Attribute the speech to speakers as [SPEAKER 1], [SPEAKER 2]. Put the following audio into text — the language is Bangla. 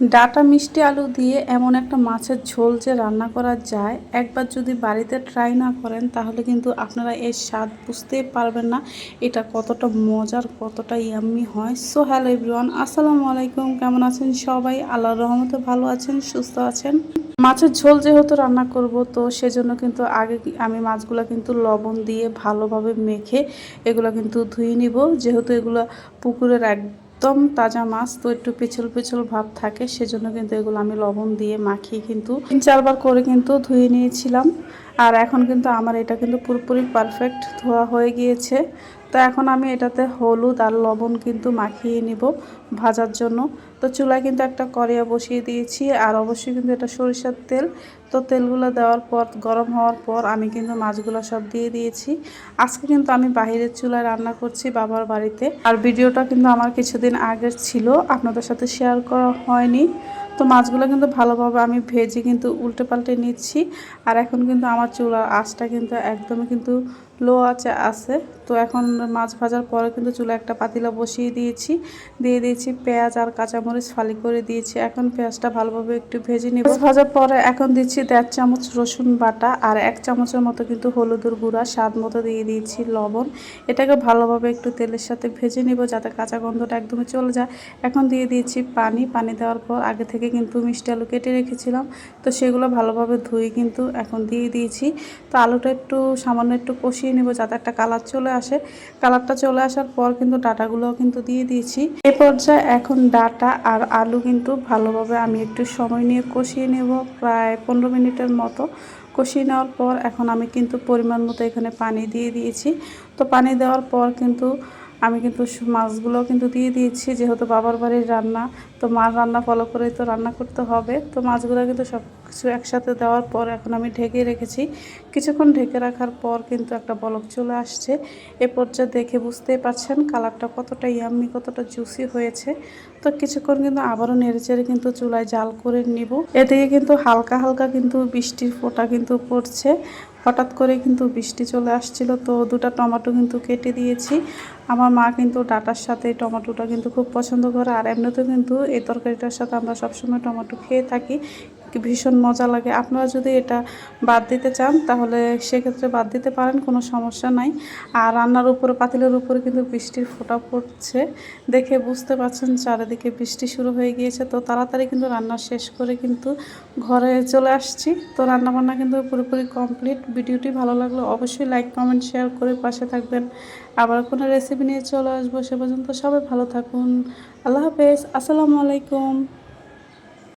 [SPEAKER 1] ডাটা মিষ্টি আলু দিয়ে এমন একটা মাছের ঝোল যে রান্না করা যায়, একবার যদি বাড়িতে ট্রাই না করেন তাহলে কিন্তু আপনারা এর স্বাদ বুঝতেই পারবেন না এটা কতটা মজার, কতটা ইয়াম্মি হয়। সো হ্যালো এভরিওয়ান আসসালামু আলাইকুম, কেমন আছেন সবাই? আল্লাহর রহমতে ভালো আছেন, সুস্থ আছেন? মাছের ঝোল যেহেতু রান্না করব, তো সেজন্য কিন্তু আগে আমি মাছগুলো কিন্তু লবণ দিয়ে ভালোভাবে মেখে এগুলো কিন্তু ধুয়ে নিব। যেহেতু এগুলো পুকুরের একদম তাজা মাছ, তো একটু পিছল পিছল ভাব থাকে, সেজন্য কিন্তু এগুলো আমি লবণ দিয়ে মাখিয়ে কিন্তু তিন চারবার করে কিন্তু ধুয়ে নিয়েছিলাম। আর এখন কিন্তু আমার এটা কিন্তু পুরোপুরি পারফেক্ট ধোয়া হয়ে গিয়েছে। তো এখন আমি এটাতে হলুদ আর লবণ কিন্তু মাখিয়ে নিব ভাজার জন্য। তো চুলায় কিন্তু একটা কড়িয়া বসিয়ে দিয়েছি আর অবশ্যই কিন্তু এটা সরিষার তেল। তো তেলগুলো দেওয়ার পর, গরম হওয়ার পর আমি কিন্তু মাছগুলো সব দিয়ে দিয়েছি। আজকে কিন্তু আমি বাহিরের চুলায় রান্না করছি বাবার বাড়িতে। আর ভিডিওটা কিন্তু আমার কিছুদিন আগের ছিল, আপনাদের সাথে শেয়ার করা হয়নি। তো মাছগুলো কিন্তু ভালোভাবে আমি ভেজে কিন্তু উল্টে পাল্টে নিচ্ছি। আর এখন কিন্তু আমার চুলার আঁচটা কিন্তু একদমই কিন্তু লো আছে আছে। তো এখন মাছ ভাজার পরে কিন্তু চুলা একটা পাতিলা বসিয়ে দিয়েছি। দিয়ে দিয়েছি পেঁয়াজ আর কাঁচামরিচ ফালি করে দিয়েছি। এখন পেঁয়াজটা ভালোভাবে একটু ভেজে নিব। ভাজার পরে এখন দিচ্ছি দেড় চামচ রসুন বাটা আর এক চামচের মতো কিন্তু হলুদের গুঁড়া, স্বাদ মতো দিয়ে দিয়েছি লবণ। এটাকে ভালোভাবে একটু তেলের সাথে ভেজে নিব যাতে কাঁচা গন্ধটা একদমই চলে যায়। এখন দিয়ে দিয়েছি পানি। পানি দেওয়ার পর আগে থেকে কিন্তু মিষ্টি আলু কেটে রেখেছিলাম। তো সেগুলো ভালোভাবে ধুয়ে কিন্তু এখন দিয়ে দিয়েছি। তো আলুটা একটু সামান্য একটু কষিয়ে নেব, যাতে একটা কালার চলে আসে। কালারটা চলে আসার পর কিন্তু ডাটাগুলোও কিন্তু দিয়ে দিয়েছি। এ পর্যায়ে এখন ডাটা আর আলু কিন্তু ভালোভাবে আমি একটু সময় নিয়ে কষিয়ে নেব, প্রায় পনেরো মিনিটের মতো কষিয়ে নেওয়ার পর এখন আমি কিন্তু পরিমাণ মতো এখানে পানি দিয়ে দিয়েছি। তো পানি দেওয়ার পর কিন্তু আমি কিন্তু মাছগুলো কিন্তু দিয়ে দিয়েছি, যেহেতু বাবার বাড়ির রান্না, তো মার রান্না ফলো করেই তো রান্না করতে হবে। তো মাছগুলো কিন্তু সব কিছু একসাথে দেওয়ার পর এখন আমি ঢেকে রেখেছি। কিছুক্ষণ ঢেকে রাখার পর কিন্তু একটা বলক চলে আসছে। এ পর্যায়ে দেখে বুঝতেই পারছেন কালারটা কতটা ইয়াম্মি কতটা জুসি হয়েছে। তো কিছুক্ষণ কিন্তু আবারও নেড়েচেড়ে কিন্তু চুলায় জাল করে নিব। এদিকে কিন্তু হালকা হালকা কিন্তু বৃষ্টির ফোঁটা কিন্তু পড়ছে। হঠাৎ করে কিন্তু বৃষ্টি চলে আসছিল, তো দুটা টমেটো কিন্তু কেটে দিয়েছি। আমার মা কিন্তু ডাটার সাথে টমেটোটা কিন্তু খুব পছন্দ করে, আর এমনিতেও কিন্তু এই তরকারিটার সাথে আমরা সবসময় টমেটো খেয়ে থাকি। ভীষণ মজা লাগে। আপনারা যদি এটা বাদ দিতে চান, তাহলে সেক্ষেত্রে বাদ দিতে পারেন, কোনো সমস্যা নাই। আর রান্নার উপরে, পাতিলের উপরে কিন্তু বৃষ্টির ফোঁটা পড়ছে। দেখে বুঝতে পারছেন চারিদিকে বৃষ্টি শুরু হয়ে গিয়েছে। তো তাড়াতাড়ি কিন্তু রান্না শেষ করে কিন্তু ঘরে চলে আসছি। তো রান্নাবান্না কিন্তু পুরোপুরি কমপ্লিট। ভিডিওটি ভালো লাগল অবশ্যই লাইক, কমেন্ট, শেয়ার করে পাশে থাকবেন। আবার কোনো রেসিপি নিয়ে চলে আসব সে পর্যন্ত সবাই ভালো থাকুন। আল্লাহ হাফেজ। আসসালামু আলাইকুম।